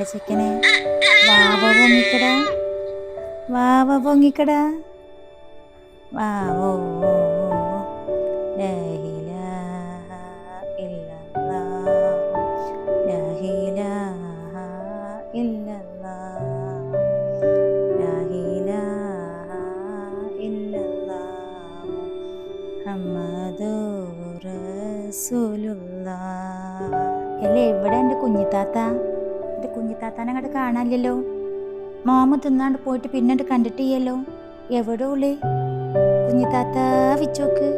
കരയിലട ചെക്കനെ വാവ പൊങ്ങിക്കടാ വാവ പൊങ്ങിക്കടാ വാവോ തിന്നാണ്ട് പോയിട്ട് പിന്നീട് കണ്ടിട്ടില്ലല്ലോ. എവിടെ ഉള്ളേ? കുഞ്ഞിത്താത്ത വിച്ചോക്ക്.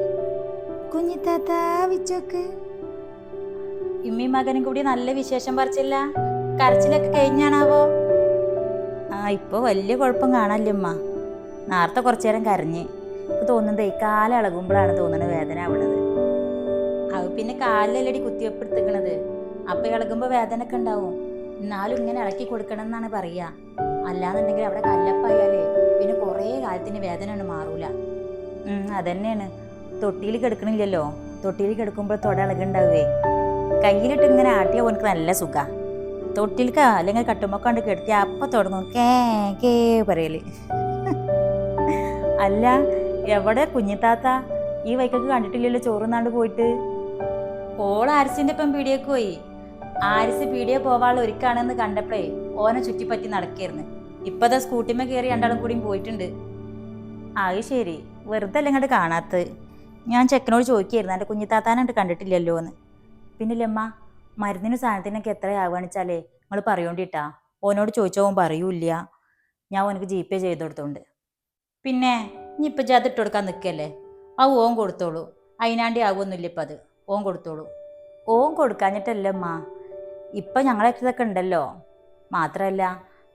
കുഞ്ഞിത്താത്ത വിച്ചോക്ക്. ഇമ്മി മകനും കൂടി നല്ല വിശേഷം പറിച്ചില്ല. കരച്ചിലൊക്കെ കഴിഞ്ഞാണാവോ? ആ ഇപ്പൊ വലിയ കുഴപ്പം കാണാനില്ലമ്മ. നേരത്തെ കുറച്ചു നേരം കരഞ്ഞ്. ഇപ്പൊ തോന്നുന്നത് ഈ കാലം ഇളകുമ്പോഴാണ് തോന്നുന്നത് വേദന ആവണത് അത് പിന്നെ കാലിലല്ലടി കുത്തിവെപ്പ് എടുത്തിക്കണത് അപ്പൊ ഇളകുമ്പോ വേദന ഒക്കെ ഉണ്ടാവും. എന്നാലും ഇങ്ങനെ ഇളക്കി കൊടുക്കണം എന്നാണ് പറയാ. അല്ലാന്നുണ്ടെങ്കിൽ അവിടെ കല്ലപ്പായാലേ പിന്നെ കുറേ കാലത്തിന് വേദന ഒന്നും മാറൂല. അതന്നെയാണ്. തൊട്ടിയിൽ കിടക്കണില്ലല്ലോ. തൊട്ടിയിൽ കിടക്കുമ്പോൾ തൊട ഇളകുണ്ടാവേ. കയ്യിലിട്ട് ഇങ്ങനെ ആട്ടിയ ഓനക്ക് നല്ല സുഖ. തൊട്ടിൽക്ക അല്ലെങ്കിൽ കട്ടുമ്പോ കണ്ട് കിടത്തി അപ്പൊ തുടങ്ങും കേ കേ പറയൽ. അല്ല എവിടെ കുഞ്ഞിത്താത്ത? ഈ വൈക്കൊക്കെ കണ്ടിട്ടില്ലല്ലോ ചോറുന്നാണ്ട് പോയിട്ട്? ഓൾ ആരിസിന്റെ ഇപ്പം പീടിയേക്ക് പോയി. ആരിസ് പീടിയെ പോവാൾ ഒരുക്കാണെന്ന് കണ്ടപ്പോഴേ ഓനെ ചുറ്റിപ്പറ്റി നടക്കായിരുന്നു ഇപ്പതാ സ്കൂട്ടിമ്മ കയറി രണ്ടാളും കൂടിയും പോയിട്ടുണ്ട്. അത് ശരി. വെറുതെ അല്ല ഇങ്ങോട്ട് കാണാത്തത്? ഞാൻ ചെക്കനോട് ചോദിക്കായിരുന്നു. എന്റെ കുഞ്ഞിത്താത്താനായിട്ട് കണ്ടിട്ടില്ലല്ലോ എന്ന് പിന്നെ ഇല്ലമ്മ മരുന്നിനും സാധനത്തിനൊക്കെ എത്രയാവുകയെന്ന് വെച്ചാലേ നിങ്ങൾ പറയോണ്ടിട്ടാ. ഓനോട് ചോദിച്ചോ ഓൻ പറയൂല്ല. ഞാൻ ഓനക്ക് ജി പേ ചെയ്ത് കൊടുത്തോണ്ട്. പിന്നെ ഇനി ഇപ്പം ജാത് ഇട്ട് കൊടുക്കാൻ നിൽക്കല്ലേ ആ ഓൻ കൊടുത്തോളൂ. അതിനാണ്ടി ആവുമൊന്നുമില്ല ഇപ്പം അത്. ഓൻ കൊടുത്തോളൂ. ഓൻ കൊടുക്കാഞ്ഞിട്ടല്ലമ്മ ഇപ്പം ഞങ്ങളെ ഇതൊക്കെ ഉണ്ടല്ലോ. മാത്രമല്ല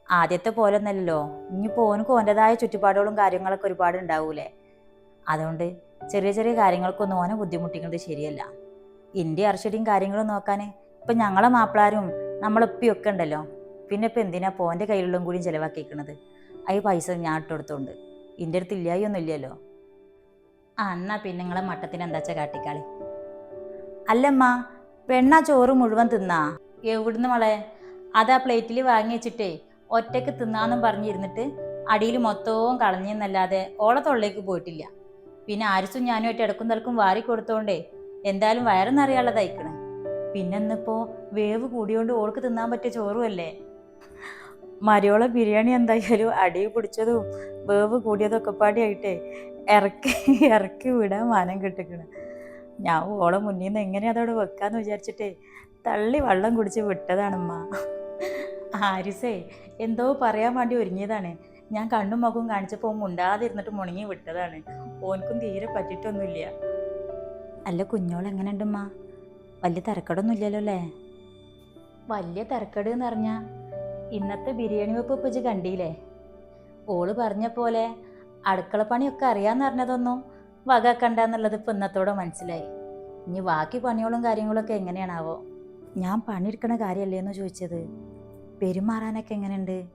ആദ്യത്തെ പോലെ ഒന്നല്ലല്ലോ ഇനിയിപ്പോൾ ഓനക്ക് ഓന്റെതായ ചുറ്റുപാടുകളും കാര്യങ്ങളൊക്കെ ഒരുപാട് ഉണ്ടാവൂലേ? അതുകൊണ്ട് ചെറിയ ചെറിയ കാര്യങ്ങൾക്കൊന്നും ഓനെ ബുദ്ധിമുട്ടിക്കുന്നത് ശരിയല്ല. ഇന്ത്യ അർഷടിയും കാര്യങ്ങളും നോക്കാൻ ഇപ്പം ഞങ്ങളെ മാപ്പിളാരും നമ്മളൊപ്പിയും ഒക്കെ ഉണ്ടല്ലോ. പിന്നെ ഇപ്പം എന്തിനാ പോന്റെ കയ്യിലുള്ളതും കൂടിയും ചിലവാക്കിക്കണത് ഈ പൈസ ഞാൻ ഇട്ടെടുത്തോണ്ട്. ഇന്റെ അടുത്ത് ഇല്ലായൊന്നും ഇല്ലല്ലോ. ആ എന്നാ പിന്നെ നിങ്ങളെ മട്ടത്തിന് എന്താച്ചാ കാട്ടിക്കാളി? അല്ലമ്മ പെണ്ണാ ചോറ് മുഴുവൻ തിന്നാ? എവിടുന്ന് മോളെ? അതാ പ്ലേറ്റിൽ വാങ്ങി വെച്ചിട്ടേ ഒറ്റയ്ക്ക് തിന്നാന്നും പറഞ്ഞിരുന്നിട്ട് അടിയിൽ മൊത്തവും കളഞ്ഞെന്നല്ലാതെ ഓളെ തൊള്ളേക്ക് പോയിട്ടില്ല. പിന്നെ ആരിസും ഞാനുമായിട്ട് ഇടക്കും തലക്കും വാരി കൊടുത്തോണ്ടേ എന്തായാലും വയറെന്നറിയാനുള്ളതായിക്കണ് പിന്നെന്നിപ്പോ വേവ് കൂടിയോണ്ട് ഓൾക്ക് തിന്നാൻ പറ്റിയ ചോറുമല്ലേ മരിയോളെ ബിരിയാണി എന്തായാലും അടി പിടിച്ചതും വേവ് കൂടിയതൊക്കെ പാടിയായിട്ടേ ഇറക്കി ഇറക്കി വിടാൻ മാനം കിട്ടിക്കണ്. ഞാൻ ഓളെ മുന്നിൽ നിന്ന് എങ്ങനെ അതവിടെ വെക്കാന്ന് വിചാരിച്ചിട്ടേ തള്ളി വെള്ളം കുടിച്ച് വിട്ടതാണമ്മ. ആരിസേ എന്തോ പറയാൻ വേണ്ടി ഒരുങ്ങിയതാണ്. ഞാൻ കണ്ണും മുഖവും കാണിച്ചപ്പോൾ മുണ്ടാതിരുന്നിട്ട് മുണങ്ങി വിട്ടതാണ്. ഓനക്കും തീരെ പറ്റിയിട്ടൊന്നുമില്ല. അല്ല കുഞ്ഞോൾ എങ്ങനെയുണ്ടമ്മ? വലിയ തിരക്കടൊന്നും ഇല്ലല്ലോ അല്ലേ? വലിയ തിരക്കട് എന്ന് പറഞ്ഞാൽ ഇന്നത്തെ ബിരിയാണി വെപ്പ് ഇപ്പിച്ച് കണ്ടില്ലേ ഓൾ പറഞ്ഞ പോലെ അടുക്കള പണിയൊക്കെ അറിയാന്ന് പറഞ്ഞതൊന്നും വക കണ്ടെന്നുള്ളത് ഇപ്പം ഇന്നത്തോടെ മനസ്സിലായി. ഇനി ബാക്കി പണികളും കാര്യങ്ങളൊക്കെ എങ്ങനെയാണാവോ? ഞാൻ പണിയെടുക്കണ കാര്യമല്ലേന്ന് ചോദിച്ചത്. പെരുമാറാനൊക്കെ എങ്ങനെയുണ്ട്?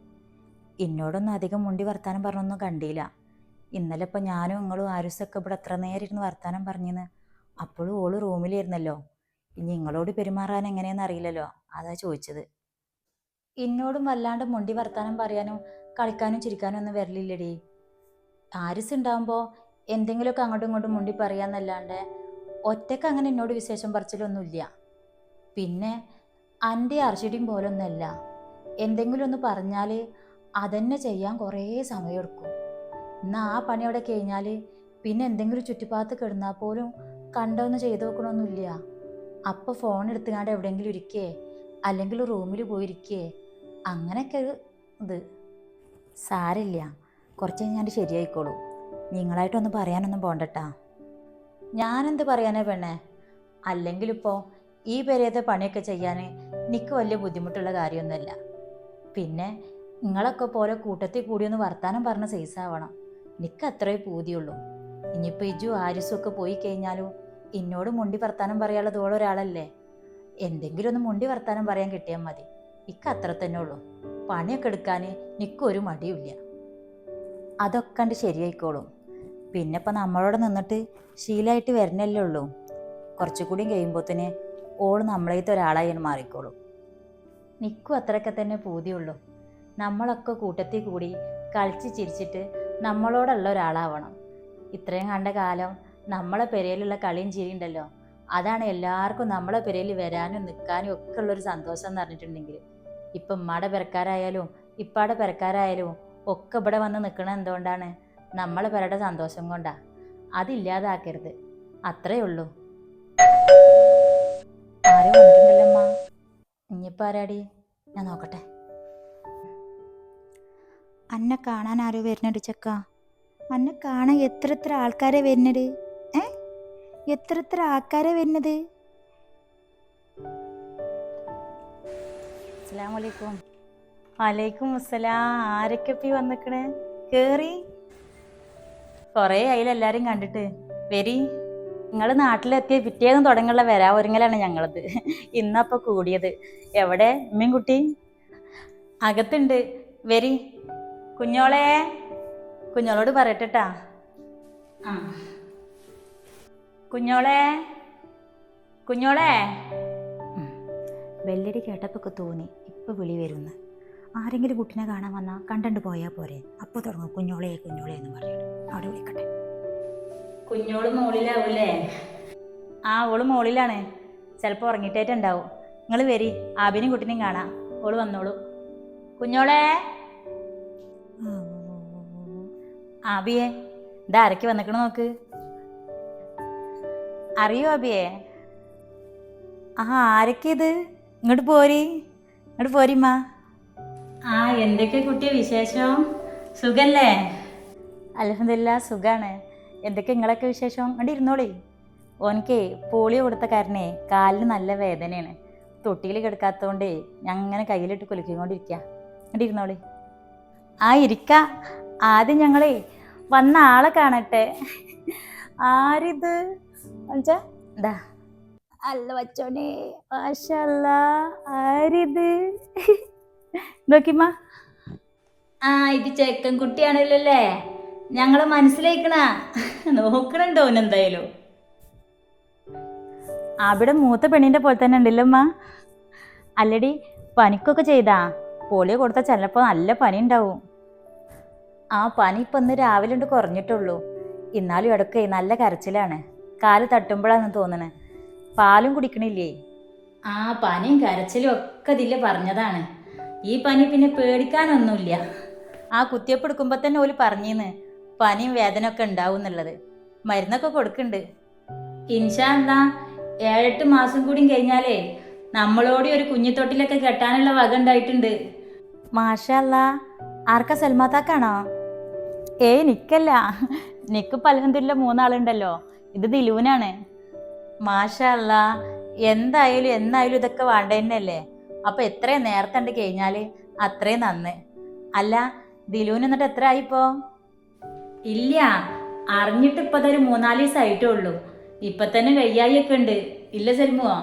എന്നോടൊന്നും അധികം മുണ്ടി വർത്താനം പറഞ്ഞൊന്നും കണ്ടില്ല. ഇന്നലെ ഇപ്പം ഞാനും നിങ്ങളും ആരുസൊക്കെ ഇവിടെ എത്ര നേരം ഇരുന്ന് വർത്താനം പറഞ്ഞെന്ന്. അപ്പോഴും ഓൾ റൂമിലിരുന്നല്ലോ ഇനി നിങ്ങളോട് പെരുമാറാൻ എങ്ങനെയെന്ന് അറിയില്ലല്ലോ. അതാ ചോദിച്ചത്. എന്നോടും വല്ലാണ്ട് മുണ്ടി വർത്താനം പറയാനും കളിക്കാനും ചിരിക്കാനും ഒന്നും വരലില്ലടി. ആരിസ് ഉണ്ടാവുമ്പോൾ എന്തെങ്കിലുമൊക്കെ അങ്ങോട്ടും ഇങ്ങോട്ടും മുണ്ടി പറയാന്നല്ലാണ്ട് ഒറ്റയ്ക്ക് അങ്ങനെ എന്നോട് വിശേഷം പറച്ചിലൊന്നുമില്ല. പിന്നെ എന്റെ അർച്ചടിയും പോലൊന്നല്ല. എന്തെങ്കിലും ഒന്ന് പറഞ്ഞാൽ അതന്നെ ചെയ്യാൻ കുറേ സമയമെടുക്കും. എന്നാൽ ആ പണി അവിടെ കഴിഞ്ഞാൽ പിന്നെ എന്തെങ്കിലും ചുറ്റുപാത്ത് കിടന്നാൽ പോലും കണ്ടൊന്ന് ചെയ്തു നോക്കണമൊന്നുമില്ല അപ്പോൾ ഫോൺ എടുത്തുകാണ്ട് എവിടെയെങ്കിലും ഇരിക്കേ? അല്ലെങ്കിൽ റൂമിൽ പോയിരിക്കേ? അങ്ങനെയൊക്കെ ഇത്. സാരില്ല കുറച്ച് കഴിഞ്ഞാൽ ശരിയായിക്കോളൂ. നിങ്ങളായിട്ടൊന്നും പറയാനൊന്നും പോണ്ടട്ടാ. ഞാനെന്ത് പറയാനാ പെണ്ണേ? അല്ലെങ്കിലിപ്പോൾ ഈ പെരയത്തെ പണിയൊക്കെ ചെയ്യാൻ നിക്ക് വലിയ ബുദ്ധിമുട്ടുള്ള കാര്യമൊന്നുമില്ല. പിന്നെ നിങ്ങളൊക്കെ പോലെ കൂട്ടത്തിൽ കൂടിയൊന്ന് വർത്താനം പറഞ്ഞ സൈസാവണം നിക്ക് അത്രേ പൂതിയുള്ളൂ. ഇനിയിപ്പോൾ ഇജു ആരിസും ഒക്കെ പോയി കഴിഞ്ഞാലും എന്നോട് മുണ്ടി വർത്താനം പറയാനുള്ളത് ഓളൊരാളല്ലേ എന്തെങ്കിലും ഒന്ന് മുണ്ടി വർത്താനം പറയാൻ കിട്ടിയാൽ മതി. ഇക്ക അത്ര തന്നെ ഉള്ളൂ. പണിയൊക്കെ എടുക്കാൻ നിക്കൊരു മടിയുമില്ല. അതൊക്കെ കണ്ട് ശരിയായിക്കോളും. പിന്നെ ഇപ്പം നമ്മളോട് നിന്നിട്ട് ശീലമായിട്ട് വരണല്ലേ ഉള്ളൂ. കുറച്ചുകൂടി കഴിയുമ്പോഴത്തേന് ഓൾ നമ്മളേത്തെ ഒരാളായി മാറിക്കോളും. നിൽക്കും അത്രയൊക്കെ തന്നെ പൂതിയുള്ളൂ. നമ്മളൊക്കെ കൂട്ടത്തിൽ കൂടി കളിച്ച് ചിരിച്ചിട്ട് നമ്മളോടുള്ള ഒരാളാവണം. ഇത്രയും കണ്ട കാലം നമ്മളെ പെരയിലുള്ള കളിയും ചിരിയുണ്ടല്ലോ അതാണ് എല്ലാവർക്കും നമ്മളെ പെരയിൽ വരാനും നിൽക്കാനും ഒക്കെ ഉള്ളൊരു സന്തോഷം എന്ന് പറഞ്ഞിട്ടുണ്ടെങ്കിൽ. ഇപ്പം ഉമ്മാടെ പെരക്കാരായാലും ഇപ്പാടെ പെരക്കാരായാലും ഒക്കെ ഇവിടെ വന്ന് നിൽക്കണത് എന്തുകൊണ്ടാണ്? നമ്മളെ പലരുടെ സന്തോഷം കൊണ്ടാ. അതില്ലാതാക്കരുത്. അത്രേ ഉള്ളൂ. ആരും വന്നിട്ടുണ്ടല്ലോ അമ്മ ഇനിയിപ്പോൾ ആരാടി? ഞാൻ നോക്കട്ടെ. അന്നെ കാണാൻ ആരോ വരുന്നുണ്ട് ചക്ക. അന്നെ കാണാൻ എത്ര എത്ര ആൾക്കാരെ വരുന്നത് ഏ? എത്ര എത്ര ആൾക്കാരെ വരുന്നത്? അസ്സലാമു അലൈക്കും. വലൈക്കും അസ്സലാം. ആരൊക്കെ ഇപ്പി വന്നിക്കണേ? കേറി. കൊറേ അയിൽ എല്ലാരും കണ്ടിട്ട്. വെരി നിങ്ങൾ നാട്ടിലെത്തിയ പിറ്റേന്ന് തുടങ്ങിയുള്ള വരാ ഒരുങ്ങലാണ് ഞങ്ങളത്. ഇന്നപ്പൊ കൂടിയത്. എവിടെ? ഉമ്മയും കുട്ടി? അകത്തുണ്ട്. വെരി കുഞ്ഞോളെ കുഞ്ഞോളോട് പറയട്ടെട്ടാ. ആ. കുഞ്ഞോളെ കുഞ്ഞോളെ. വെല്ലടി ബെല്ലടി കേട്ടപ്പോൾ തോന്നി. ഇപ്പൊ വിളി വരുന്ന്. ആരെങ്കിലും കുട്ടിനെ കാണാൻ വന്നാൽ കണ്ടണ്ട് പോയാൽ പോരെ. അപ്പോൾ തുടങ്ങും. കുഞ്ഞോളെ കുഞ്ഞോളെ എന്ന് പറയുന്നത് അവിടെ വിളിക്കട്ടെ. കുഞ്ഞോൾ മോളിലാവൂലേ ആ ഓൾ മോളിലാണ്. ചിലപ്പോൾ ഉറങ്ങിട്ടേറ്റുണ്ടാവും. നിങ്ങൾ വരി. ആബിനും കുട്ടിനെയും കാണാം. ഓൾ വന്നോളൂ. കുഞ്ഞോളെ. ആബിയെ ഇതാ ആരൊക്കെ വന്നിക്കണ നോക്ക്. അറിയോ അബിയെ ആ ആരൊക്കെ ഇത്? ഇങ്ങോട്ട് പോരി. ഇങ്ങോട്ട് പോരിമ്മ ആ എന്തൊക്കെ കുട്ടിയെ വിശേഷം? സുഖല്ലേ? അലഹമില്ല സുഖാണ്. എന്തൊക്കെ നിങ്ങളൊക്കെ വിശേഷം? അവിടെ ഇരുന്നോളി. ഓനിക്കേ പോളിയോ കൊടുത്ത കാരനെ കാലിന് നല്ല വേദനയാണ്. തൊട്ടിയിൽ കിടക്കാത്തതുകൊണ്ട് ഞാൻ അങ്ങനെ കയ്യിലിട്ട് കുലുക്കിക്കൊണ്ടിരിക്കുക അവിടെ ഇരുന്നോളി. ആ ഇരിക്ക. ആദ്യം ഞങ്ങളേ വന്ന ആളെ കാണട്ടെ. ആരിത്? ഇതാ അല്ല വച്ചോനെ. മാഷല്ല ആരിത്? നോക്കിമ്മ ആ ഇത് ചെക്കൻ കുട്ടിയാണല്ലോ ഞങ്ങളെ മനസ്സിലാക്കണ. നോക്കണുണ്ടോ എന്തായാലും? അവിടെ മൂത്ത പെണ്ണിന്റെ പോലെ തന്നെ ഉണ്ടല്ലോ അമ്മ അല്ലടി പനിക്കൊക്കെ ചെയ്താ. പോളിയോ കൊടുത്ത ചിലപ്പോ നല്ല പനി ഉണ്ടാവും. ആ പനി ഇപ്പൊ ഇന്ന് രാവിലെ ഉണ്ട് കുറഞ്ഞിട്ടുള്ളൂ. ഇന്നാലും ഇടയ്ക്ക് നല്ല കരച്ചിലാണ്. കാൽ തട്ടുമ്പോഴാന്ന് തോന്നണേ. പാലും കുടിക്കണില്ലേ? ആ പനിയും കരച്ചിലും ഒക്കെ ഇതിൽ പറഞ്ഞതാണ്. ഈ പനി പിന്നെ പേടിക്കാനൊന്നുമില്ല. ആ കുത്തിയപ്പ് എടുക്കുമ്പോൾ തന്നെ ഓൽ പറഞ്ഞിന്ന്. പനിയും വേദന ഒക്കെ ഉണ്ടാവും എന്നുള്ളത്. മരുന്നൊക്കെ കൊടുക്കുന്നുണ്ട് ഇൻഷാ എന്താ ഏഴെട്ട് മാസം കൂടി കഴിഞ്ഞാലേ നമ്മളോട് ഒരു കുഞ്ഞിത്തൊട്ടിലൊക്കെ കെട്ടാനുള്ള വക ഉണ്ടായിട്ടുണ്ട്. മാഷല്ല ആർക്കാ സൽമാത്താക്കാണോ? ഏയ് നിക്കല്ല. നിക്ക് പലഹന്തില്ല മൂന്നാളുണ്ടല്ലോ. ഇത് ദിലൂനാണ്. മാഷല്ല എന്തായാലും എന്നായാലും ഇതൊക്കെ വേണ്ട അപ്പൊ എത്രയും നേരത്തെ ഉണ്ട് കഴിഞ്ഞാൽ അത്രയും നന്ന്. അല്ല ദിലൂൻ എന്നിട്ട് എത്ര ആയിപ്പോ? ഇല്ല അറിഞ്ഞിട്ട് ഇപ്പൊ ഒരു മൂന്നാൽ ദിവസം ആയിട്ടേ ഉള്ളൂ ഇപ്പൊ തന്നെ കയ്യായിയൊക്കെ ഉണ്ട്. ഇല്ല സെൽമുവോ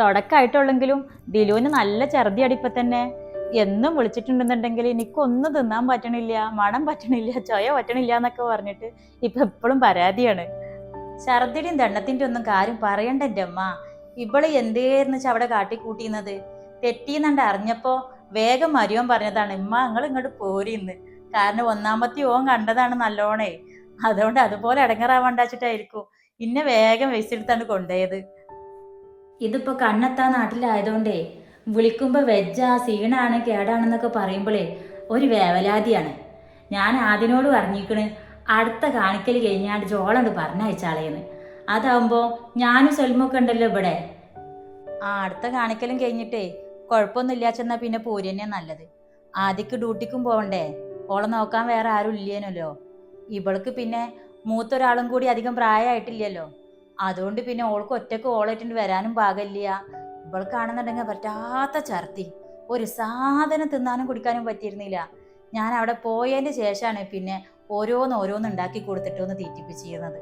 തുടക്കമായിട്ടുള്ളെങ്കിലും ദിലുവിന് നല്ല ഛർദി അടിപ്പ തന്നെ. എന്നും വിളിച്ചിട്ടുണ്ടെന്നുണ്ടെങ്കിൽ എനിക്കൊന്നും തിന്നാൻ പറ്റണില്ല മണം പറ്റണില്ല ചൊയ പറ്റണില്ല എന്നൊക്കെ പറഞ്ഞിട്ട് ഇപ്പൊ എപ്പോഴും പരാതിയാണ്. ഛർദിയുടെയും ദണ്ണത്തിന്റെ ഒന്നും കാര്യം പറയണ്ട എന്റെ അമ്മ. ഇവൾ എന്തേന്ന് വെച്ചാ അവിടെ കാട്ടിക്കൂട്ടിയുന്നത് തെറ്റീന്നണ്ട് അറിഞ്ഞപ്പോ വേഗം മരിയോൻ പറഞ്ഞതാണ് ഇമ്മ നിങ്ങൾ ഇങ്ങോട്ട് പോരിന്ന്. കാരണം ഒന്നാമത്തെ ഓൻ കണ്ടതാണ് നല്ലോണേ. അതുകൊണ്ട് അതുപോലെ ഇടങ്ങറാവണ്ടാച്ചിട്ടായിരിക്കും ഇന്നെ വേഗം വെച്ചെടുത്താണ് കൊണ്ടുപോയത് ഇതിപ്പോ കണ്ണെത്താ നാട്ടിലായതുകൊണ്ടേ വിളിക്കുമ്പോ വെജാ സീണാണ് കേടാണെന്നൊക്കെ പറയുമ്പോഴേ ഒരു വേവലാതിയാണ്. ഞാൻ ആദ്യനോട് പറഞ്ഞിരിക്കണ് അടുത്ത കാണിക്കൽ കഴിഞ്ഞാണ്ട് ജോളണ്ട് പറഞ്ഞയച്ചാളേന്ന്. അതാവുമ്പോ ഞാനും സെൽമൊക്കെ ഉണ്ടല്ലോ ഇവിടെ. ആ അടുത്ത കാണിക്കലും കഴിഞ്ഞിട്ടേ കുഴപ്പമൊന്നുമില്ല ചെന്നാ പിന്നെ പോരി തന്നെയാ നല്ലത്. ആദ്യക്ക് ഡ്യൂട്ടിക്കും പോവണ്ടേ? ഓളെ നോക്കാൻ വേറെ ആരും ഇല്ലേനല്ലോ. ഇവൾക്ക് പിന്നെ മൂത്തൊരാളും കൂടി അധികം പ്രായമായിട്ടില്ലല്ലോ അതുകൊണ്ട് പിന്നെ ഓൾക്ക് ഒറ്റയ്ക്ക് ഓളായിട്ട് വരാനും പാകമില്ല ഇവൾക്കാണെന്നുണ്ടെങ്കിൽ പറ്റാത്ത ചർത്തി ഒരു സാധനം തിന്നാനും കുടിക്കാനും പറ്റിയിരുന്നില്ല. ഞാൻ അവിടെ പോയതിന് ശേഷമാണ് പിന്നെ ഓരോന്ന് ഓരോന്ന് ഉണ്ടാക്കി കൊടുത്തിട്ട് ഒന്ന് തീറ്റിപ്പിച്ചിരുന്നത്.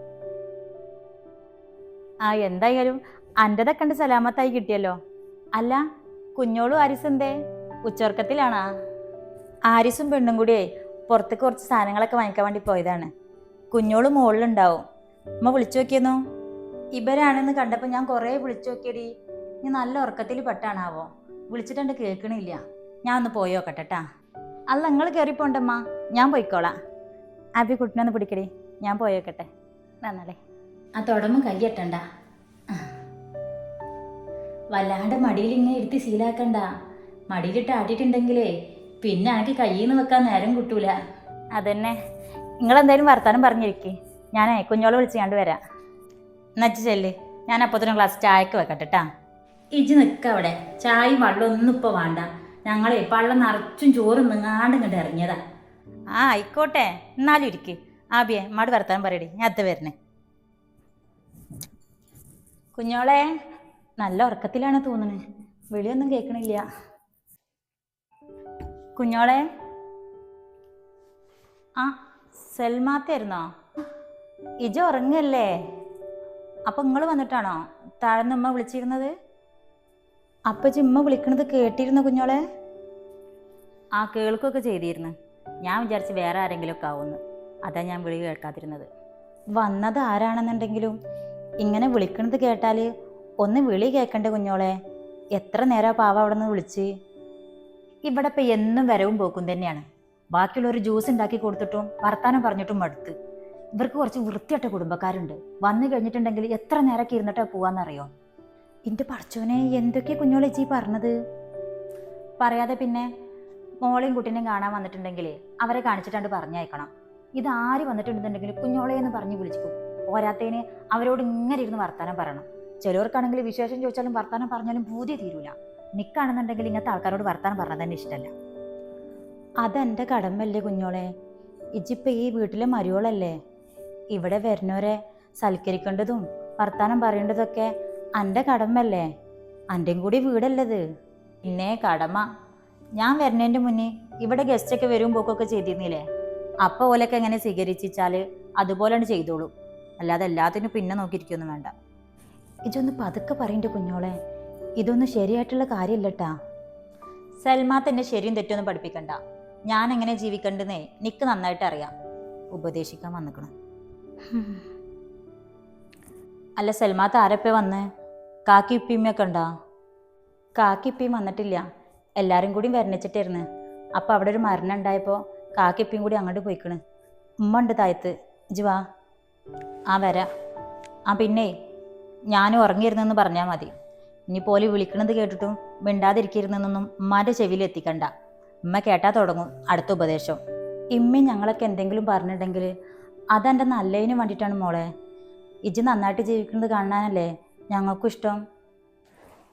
ആ എന്തായാലും അന്റെതൊക്കെ കണ്ട് സലാമത്തായി കിട്ടിയല്ലോ. അല്ല കുഞ്ഞോളും ആരിസ് എന്തേ? ഉച്ചോർക്കത്തിലാണാ ആരിസും പെണ്ണും കൂടി പുറത്തേക്ക് കുറച്ച് സാധനങ്ങളൊക്കെ വാങ്ങിക്കാൻ വേണ്ടി പോയതാണ്. കുഞ്ഞോൾ മുകളിലുണ്ടാവും അമ്മ വിളിച്ചു നോക്കിയെന്നോ? ഇവരാണെന്ന് കണ്ടപ്പോൾ ഞാൻ കുറേ വിളിച്ചു നോക്കിയടി. നീ നല്ല ഉറക്കത്തിൽ പെട്ടാണാവോ? വിളിച്ചിട്ടുണ്ട് കേൾക്കണില്ല. ഞാൻ ഒന്ന് പോയി നോക്കട്ടെട്ടാ അല്ല നിങ്ങൾ കയറിപ്പോണ്ടമ്മ ഞാൻ പോയിക്കോളാം. അബി കുട്ടിനൊന്ന് പിടിക്കടി. ഞാൻ പോയി നോക്കട്ടെ. നന്നാളെ ആ തുടമ്പ് കയ്യട്ടണ്ട വല്ലാണ്ട് മടിയിൽ ഇങ്ങനെ ഇരുത്തി ശീലാക്കണ്ട. മടിയിലിട്ട് ആട്ടിട്ടുണ്ടെങ്കിലേ പിന്നെ എനിക്ക് കയ്യിൽ നിന്ന് വെക്കാൻ നേരം കിട്ടൂല. അതന്നെ. നിങ്ങളെന്തായാലും വർത്താനം പറഞ്ഞിരിക്കേ. ഞാനേ കുഞ്ഞോളെ വിളിച്ചാണ്ട് വരാം. നച്ചു ചെല്ല്. ഞാൻ അപ്പത്തിനും ക്ലാസ് ചായക്ക് വെക്കട്ടെ കേട്ടാ ഇജ് നിൽക്ക അവിടെ. ചായയും വള്ളം ഒന്നും ഇപ്പോൾ വേണ്ട. ഞങ്ങളെ പള്ളം നിറച്ചും ചോറും നിങ്ങാണ്ട് ഇങ്ങോട്ട് ഇറങ്ങിയതാ. ആ ആയിക്കോട്ടെ. എന്നാലും ഇരിക്ക്. ആബിയെ മാട് വർത്താനം പറയടി. ഞാൻ അത് വരണേ. കുഞ്ഞോളെ നല്ല ഉറക്കത്തിലാണ് തോന്നുന്നത് വിളിയൊന്നും കേൾക്കണില്ല. കുഞ്ഞോളെ? ആ സൽമാത്തായിരുന്നോ? ഇജ ഉറങ്ങല്ലേ? അപ്പൊ നിങ്ങൾ വന്നിട്ടാണോ? താഴെന്ന് ഉമ്മ വിളിച്ചിരുന്നത്? അപ്പൊ ജിമ്മ വിളിക്കണത് കേട്ടിരുന്നു കുഞ്ഞോളെ? ആ കേൾക്കുകയൊക്കെ ചെയ്തിരുന്നു. ഞാൻ വിചാരിച്ച് വേറെ ആരെങ്കിലും ഒക്കെ ആവുമെന്ന്. അതാ ഞാൻ വിളി കേൾക്കാതിരുന്നത്. വന്നത് ആരാണെന്നുണ്ടെങ്കിലും ഇങ്ങനെ വിളിക്കണത് കേട്ടാൽ ഒന്ന് വിളി കേൾക്കണ്ടേ കുഞ്ഞോളെ? എത്ര നേരം പാവ അവിടെ നിന്ന് വിളിച്ച്? ഇവിടെ ഇപ്പം എന്നും വരവും പോക്കും തന്നെയാണ്. ബാക്കിയുള്ളവർ ജ്യൂസ് ഉണ്ടാക്കി കൊടുത്തിട്ടും വർത്താനം പറഞ്ഞിട്ടും മടുത്ത്. ഇവർക്ക് കുറച്ച് വൃത്തിയായിട്ട കുടുംബക്കാരുണ്ട്. വന്നു കഴിഞ്ഞിട്ടുണ്ടെങ്കിൽ എത്ര നേരമൊക്കെ ഇരുന്നിട്ടാ പോവാന്നറിയോ? എന്റെ പഠിച്ചോനെ എന്തൊക്കെ കുഞ്ഞോളെ ചീ പറഞ്ഞത്? പറയാതെ പിന്നെ മോളെയും കുട്ടീനെയും കാണാൻ വന്നിട്ടുണ്ടെങ്കിൽ അവരെ കാണിച്ചിട്ടാണ്ട് പറഞ്ഞയക്കണം. ഇത് ആര് വന്നിട്ടുണ്ടെന്നുണ്ടെങ്കിൽ കുഞ്ഞോളെ എന്ന് പറഞ്ഞ് വിളിച്ചു പോരാത്തേന് അവരോട് ഇങ്ങനെ ഇരുന്ന് വർത്താനം പറയണം. ചിലവർക്കാണെങ്കിൽ വിശേഷം ചോദിച്ചാലും വർത്താനം പറഞ്ഞാലും ഭൂതി തീരൂല. നിക്കാണെന്നുണ്ടെങ്കിൽ ഇങ്ങനത്തെ ആൾക്കാരോട് വർത്താനം പറഞ്ഞാൽ തന്നെ ഇഷ്ടമല്ല അതെന്റെ കടമല്ലേ കുഞ്ഞോളെ? ഇജിപ്പോ ഈ വീട്ടിലെ മരുവളല്ലേ ഇവിടെ വരുന്നവരെ സൽക്കരിക്കേണ്ടതും വർത്താനം പറയേണ്ടതൊക്കെ എന്റെ കടമല്ലേ അന്റെയും കൂടി വീടല്ലത്. പിന്നെ കടമ. ഞാൻ വരുന്നതിന്റെ മുന്നേ ഇവിടെ ഗസ്റ്റൊക്കെ വരും പോക്കൊക്കെ ചെയ്തിരുന്നില്ലേ? അപ്പോൾ ഓലൊക്കെ എങ്ങനെ സ്വീകരിച്ചാൽ അതുപോലെ ചെയ്തോളൂ. അല്ലാതെ എല്ലാത്തിനും പിന്നെ നോക്കിയിരിക്കൊന്നും വേണ്ട. ഇതൊന്ന് പതുക്കെ പറയണ്ട കുഞ്ഞോളെ. ഇതൊന്നും ശരിയായിട്ടുള്ള കാര്യമല്ലട്ടാ സൽമാ തന്നെ ശരിയും തെറ്റൊന്നും പഠിപ്പിക്കണ്ട. ഞാൻ എങ്ങനെ ജീവിക്കണ്ടെന്നേ നിക്ക് നന്നായിട്ട് അറിയാം. ഉപദേശിക്കാൻ വന്നിക്കണം. അല്ല സൽമാത്ത് ആരപ്പേ വന്ന്? കാക്കി ഇപ്പിമ്മയൊക്കെ ഉണ്ടോ? കാക്കി ഉപ്പിയും വന്നിട്ടില്ല. എല്ലാവരും കൂടി വരണിച്ചിട്ടായിരുന്നു. അപ്പോൾ അവിടെ ഒരു മരണം ഉണ്ടായപ്പോൾ കാക്കി ഉപ്പിയും കൂടി അങ്ങോട്ട് പോയിക്കണ്. ഉമ്മ ഉണ്ട് തായത്ത്. ഇജ് വാ. ആ വരാം. ആ പിന്നെ ഞാനും ഉറങ്ങിയിരുന്നെന്ന് പറഞ്ഞാൽ മതി. ഇനി പോലെ വിളിക്കണത് കേട്ടിട്ടും മിണ്ടാതിരിക്കരുന്നെന്നൊന്നും ഉമ്മാന്റെ ചെവിയിൽ എത്തിക്കണ്ട. ഉമ്മ കേട്ടാ തുടങ്ങും. അടുത്ത ഉപദേശം. ഇമ്മ ഞങ്ങളൊക്കെ എന്തെങ്കിലും പറഞ്ഞിട്ടുണ്ടെങ്കിൽ അതെന്റെ നല്ലതിന് വേണ്ടിയിട്ടാണ് മോളെ. ഇജ് നന്നായിട്ട് ജീവിക്കുന്നത് കാണാനല്ലേ ഞങ്ങൾക്കും ഇഷ്ടം.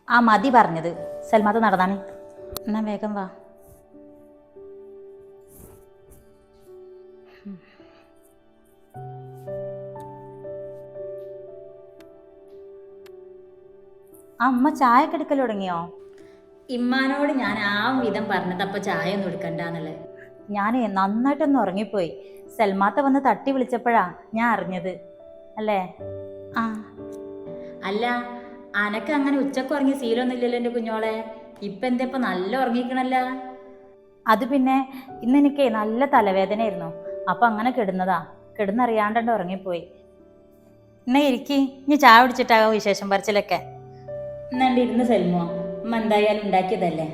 ആ മതി പറഞ്ഞത്. സൽമാത്ത് നടന്നാണ്. എന്നാ വേഗം വാ. അമ്മ ചായ കെടുക്കൽ തുടങ്ങിയോ? ഇമ്മാനോട് ഞാൻ ആ വിധം പറഞ്ഞത് അപ്പൊ ചായ ഒന്നും എടുക്കണ്ടെന്നുള്ളത് ഞാൻ നന്നായിട്ടൊന്ന് ഉറങ്ങിപ്പോയി. സൽമാത്ത വന്ന് തട്ടി വിളിച്ചപ്പോഴാ ഞാൻ അറിഞ്ഞത്. അല്ലേ? ആ. അല്ല അനക്ക് അങ്ങനെ ഉച്ചയ്ക്ക് ഉറങ്ങി ശീലമൊന്നും ഇല്ലല്ലോ എന്റെ കുഞ്ഞോളെ. ഇപ്പം എന്താ ഇപ്പം നല്ല ഉറങ്ങിക്കണല്ല? അത് പിന്നെ ഇന്ന് എനിക്ക് നല്ല തലവേദനയായിരുന്നു. അപ്പം അങ്ങനെ കിടന്നതാ. കിടന്നറിയാണ്ടണ്ട് ഉറങ്ങിപ്പോയി. എന്നാ ഇരിക്കി. ഇനി ചായ പിടിച്ചിട്ടാകും വിശേഷം പറിച്ചിലൊക്കെ? എന്നാണ്ട് ഇരുന്ന് സെൽമോ? അമ്മ എന്തായാലും ഉണ്ടാക്കിയതല്ലേ?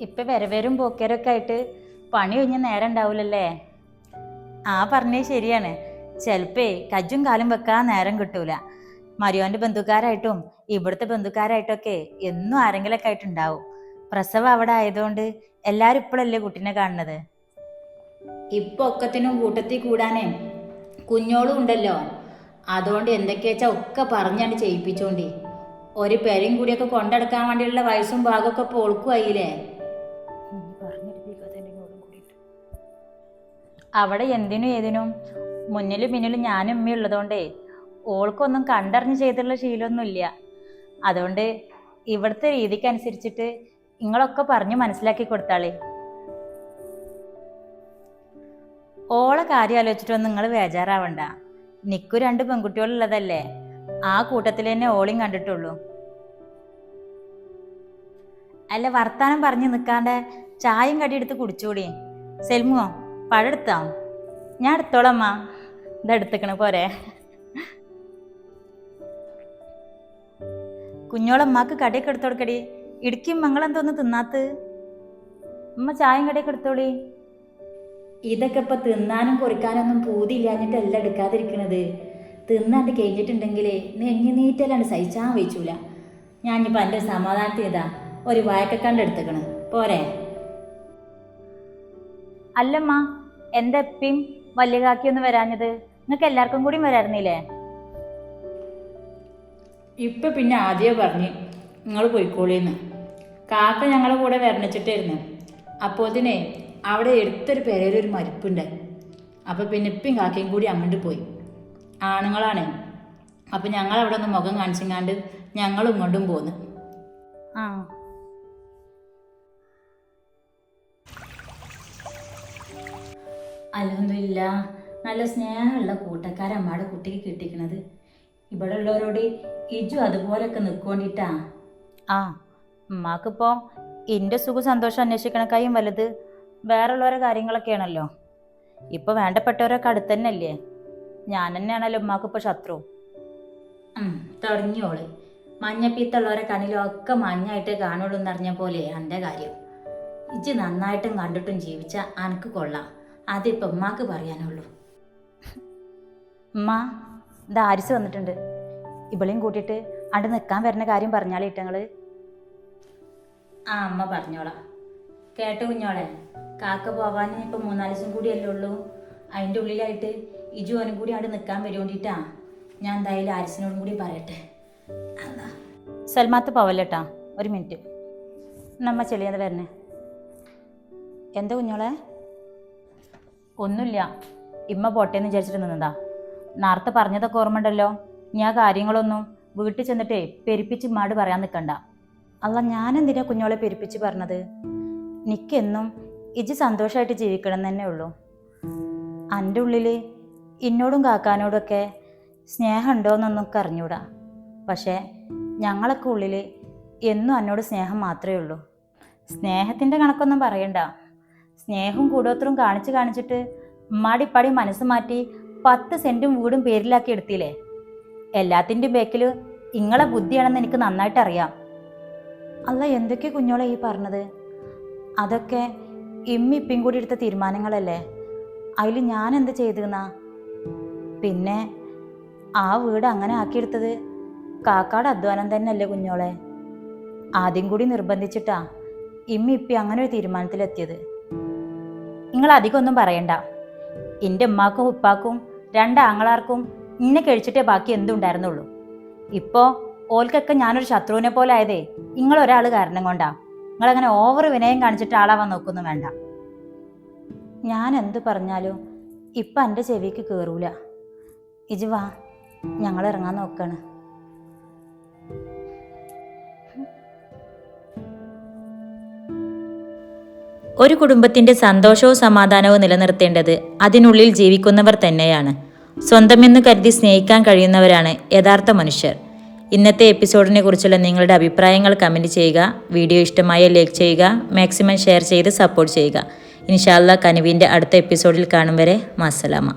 ഇപ്പം വരവേരും പോക്കേരൊക്കെ ആയിട്ട് പണി കഴിഞ്ഞ് നേരം ഉണ്ടാവൂലല്ലേ? ആ പറഞ്ഞേ ശരിയാണ്. ചിലപ്പേ കജ്ജും കാലും വെക്കാൻ നേരം കിട്ടൂല. മരിയോന്റെ ബന്ധുക്കാരായിട്ടും ഇവിടുത്തെ ബന്ധുക്കാരായിട്ടൊക്കെ എന്നും ആരെങ്കിലൊക്കെ ആയിട്ടുണ്ടാവും പ്രസവം അവിടെ ആയതുകൊണ്ട് എല്ലാരും ഇപ്പോഴല്ലേ കുട്ടീനെ കാണുന്നത്? ഇപ്പൊ ഒക്കത്തിനും കൂട്ടത്തിൽ കൂടാനേ കുഞ്ഞോളും ഉണ്ടല്ലോ. അതുകൊണ്ട് എന്തൊക്കെയാച്ചാ ഒക്കെ പറഞ്ഞാണ്ട് ചെയ്യിപ്പിച്ചോണ്ടി. ഒരു പെരയും കൂടിയൊക്കെ കൊണ്ടെടുക്കാൻ വേണ്ടിയുള്ള വയസ്സും ഭാഗമൊക്കെ ഇപ്പോൾ ഓൾക്കുമായില്ലേ അവിടെ എന്തിനും ഏതിനും മുന്നിലും പിന്നിലും ഞാനും ഉമ്മ ഉള്ളതുകൊണ്ടേ ഓൾക്കൊന്നും കണ്ടറിഞ്ഞ് ചെയ്തുള്ള ശീലമൊന്നുമില്ല. അതുകൊണ്ട് ഇവിടുത്തെ രീതിക്ക് അനുസരിച്ചിട്ട് നിങ്ങളൊക്കെ പറഞ്ഞ് മനസ്സിലാക്കി കൊടുത്താളേ. ഓളെ കാര്യം ആലോചിച്ചിട്ടൊന്നും നിങ്ങൾ ബേജാറാവണ്ട. നിക്കു രണ്ട് പെൺകുട്ടികളുള്ളതല്ലേ? ആ കൂട്ടത്തിൽ തന്നെ ഓളിയും കണ്ടിട്ടുള്ളൂ. അല്ല വർത്താനം പറഞ്ഞു നിൽക്കാണ്ട് ചായയും കടി എടുത്ത് കുടിച്ചൂടി. സെൽമുവോ പഴം എടുത്താ? ഞാൻ എടുത്തോളമ്മ ഇതെടുത്തേക്കണ പോരെ. കുഞ്ഞോളമ്മക്ക് കടയൊക്കെ എടുത്തു കൊടുക്കടി. ഇടുക്കി മങ്ങളെന്തോന്ന് തിന്നാത്ത്. ഉമ്മ ചായയും കടയൊക്കെ എടുത്തോളി. ഇതൊക്കെ ഇപ്പൊ തിന്നാനും കുറിക്കാനൊന്നും പൂതിയില്ലാഞ്ഞിട്ടല്ല എടുക്കാതിരിക്കണത്. തിന്നാണ്ട് കഴിഞ്ഞിട്ടുണ്ടെങ്കിലേ നെഞ്ഞു നീറ്റലാണ് സഹിച്ചാൻ വെച്ചൂല ഞാനിപ്പോൾ എന്റെ സമാധാനത്തിന് ഇതാ ഒരു വായക്കക്കാണ്ട് എടുത്തേക്കണ്. പോരെ. അല്ലമ്മ എന്താ എപ്പിയും വലിയ കാക്കിയൊന്നും വരാഞ്ഞത്? നിങ്ങൾക്ക് എല്ലാവർക്കും കൂടി വരായിരുന്നില്ലേ ഇപ്പൊ പിന്നെ ആദ്യമേ പറഞ്ഞ് നിങ്ങൾ പോയിക്കോളിന്ന്. കാക്ക ഞങ്ങളെ കൂടെ വരണിച്ചിട്ടായിരുന്നു. അപ്പോൾ അതിനെ അവിടെ എടുത്തൊരു പെരയിലൊരു മരിപ്പുണ്ട്. അപ്പോൾ പിന്നെ ഇപ്പം കാക്കയും കൂടി അങ്ങോട്ട് പോയി. ആണുങ്ങളാണ്. അപ്പം ഞങ്ങൾ അവിടെ ഒന്ന് മുഖം കാണിച്ചിങ്ങാണ്ട് ഞങ്ങൾ ഇങ്ങോട്ടും പോന്ന്. ആ. അലഹമില്ല നല്ല സ്നേഹമുള്ള കൂട്ടക്കാരമ്മയുടെ കുട്ടിക്ക് കിട്ടിക്കണത്. ഇവിടെ ഉള്ളവരോട് ഇജു അതുപോലൊക്കെ നിൽക്കൊണ്ടിട്ടാ ആ ഉമ്മാക്കിപ്പോ എന്റെ സുഖ സന്തോഷം അന്വേഷിക്കണക്കായും വലുത് വേറെ ഉള്ളവരെ കാര്യങ്ങളൊക്കെയാണല്ലോ. ഇപ്പൊ വേണ്ടപ്പെട്ടവരൊക്കെ അടുത്തന്നെയല്ലേ? ഞാൻ തന്നെയാണല്ലോ ഉമ്മാക്ക് ഇപ്പൊ ശത്രു. തുടങ്ങിയോൾ. മഞ്ഞപ്പീത്തുള്ളവരെ കണ്ണിലൊക്കെ മഞ്ഞായിട്ട് കാണുള്ളൂ എന്നറിഞ്ഞ പോലെ എന്റെ കാര്യം. ഇജ്ജ് നന്നായിട്ടും കണ്ടിട്ടും ജീവിച്ച അനക്ക് കൊള്ളാം. അതിപ്പോ ഉമ്മാക്ക് പറയാനുള്ളൂ. ഉമ്മ ദാരിസ് വന്നിട്ടുണ്ട്. ഇവളെയും കൂട്ടിയിട്ട് അണ്ട് നിൽക്കാൻ വരുന്ന കാര്യം പറഞ്ഞാലേ ഇട്ടങ്ങൾ ആ അമ്മ പറഞ്ഞോളാം. കേട്ടോ കുഞ്ഞോളെ കാക്ക പോവാൻ ഇപ്പം മൂന്നാൽ ദിവസം കൂടിയല്ലേ ഉള്ളൂ. അതിന്റെ ഉള്ളിലായിട്ട് ഇജു ഓനും കൂടി അവിടെ നിൽക്കാൻ വരുവേണ്ടിട്ടാ. ഞാൻ എന്തായാലും ആരിസിനോടും കൂടി പറയട്ടെ. സൽമാത്ത് പോവല്ലേട്ടാ. ഒരു മിനിറ്റ്. നമ്മ ചെളിയത് വരണേ. എന്താ കുഞ്ഞോളെ? ഒന്നുമില്ല. ഇമ്മ പോട്ടേന്ന് വിചാരിച്ചിട്ട് നിന്നതാ. നേരത്തെ പറഞ്ഞതൊക്കെ ഓർമ്മയുണ്ടല്ലോ. ഞാൻ കാര്യങ്ങളൊന്നും വീട്ടിൽ ചെന്നിട്ടേ പെരുപ്പിച്ച് മാട് പറയാൻ നിൽക്കണ്ട അല്ല ഞാനെന്തിനാ കുഞ്ഞോളെ പെരുപ്പിച്ച് പറഞ്ഞത്? നിക്കെന്നും ഇജ് സന്തോഷമായിട്ട് ജീവിക്കണം തന്നെ ഉള്ളൂ എന്റെ ഉള്ളിൽ എന്നോടും കാക്കാനോടൊക്കെ സ്നേഹമുണ്ടോയെന്നൊന്നൊക്കെ അറിഞ്ഞൂടാ പക്ഷേ ഞങ്ങളൊക്കെ ഉള്ളിൽ എന്നും എന്നോട് സ്നേഹം മാത്രമേ ഉള്ളൂ. സ്നേഹത്തിന്റെ കണക്കൊന്നും പറയണ്ട. സ്നേഹവും കൂടോത്രവും കാണിച്ച് കാണിച്ചിട്ട് ഉമ്മാടിപ്പാടി മനസ്സ് മാറ്റി പത്ത് സെന്റും വീടും പേരിലാക്കി എടുത്തില്ലേ? എല്ലാത്തിന്റെയും ബേക്കിൽ ഇങ്ങളെ ബുദ്ധിയാണെന്ന് എനിക്ക് നന്നായിട്ട് അറിയാം. അല്ല എന്തൊക്കെ കുഞ്ഞോളെ ഈ പറഞ്ഞത്? അതൊക്കെ ഇമ്മി കൂടി എടുത്ത തീരുമാനങ്ങളല്ലേ? അതിൽ ഞാൻ എന്ത് ചെയ്തെന്നാ? പിന്നെ ആ വീട് അങ്ങനെ ആക്കിയെടുത്തത് കാക്കാട് അധ്വാനം തന്നെയല്ലേ കുഞ്ഞോളെ? ആദ്യം കൂടി നിർബന്ധിച്ചിട്ടാ ഇമ്മിപ്പി അങ്ങനെ ഒരു തീരുമാനത്തിലെത്തിയത്. നിങ്ങൾ അധികം ഒന്നും പറയണ്ട. എന്റെ ഉമ്മാക്കും ഉപ്പാക്കും രണ്ട് ആങ്ങളാർക്കും ഇന്നെ കഴിച്ചിട്ടേ ബാക്കി എന്തുണ്ടായിരുന്നുള്ളൂ ഇപ്പോൾ ഓൽക്കൊക്കെ ഞാനൊരു ശത്രുവിനെ പോലെ ആയതേ നിങ്ങളൊരാൾ കാരണം കൊണ്ടാ. നിങ്ങളങ്ങനെ ഓവർ വിനയം കാണിച്ചിട്ട് ആളാവാൻ നോക്കൊന്നും വേണ്ട. ഞാൻ എന്ത് പറഞ്ഞാലും ഇപ്പം എന്റെ ചെവിക്ക് കയറൂല ഇജ് വാ. ഞങ്ങൾ ഇറങ്ങാൻ നോക്കാണ്. ഒരു കുടുംബത്തിന്റെ സന്തോഷവും സമാധാനവും നിലനിർത്തേണ്ടത് അതിനുള്ളിൽ ജീവിക്കുന്നവർ തന്നെയാണ്. സ്വന്തമെന്ന് കരുതി സ്നേഹിക്കാൻ കഴിയുന്നവരാണ് യഥാർത്ഥ മനുഷ്യർ. ഇന്നത്തെ എപ്പിസോഡിനെ കുറിച്ചുള്ള നിങ്ങളുടെ അഭിപ്രായങ്ങൾ കമന്റ് ചെയ്യുക വീഡിയോ ഇഷ്ടമായ ലൈക്ക് ചെയ്യുക മാക്സിമം ഷെയർ ചെയ്ത് സപ്പോർട്ട് ചെയ്യുക. ഇൻഷാല്ല കനുവിന്റെ അടുത്ത എപ്പിസോഡിൽ കാണും വരെ. മാസലാമ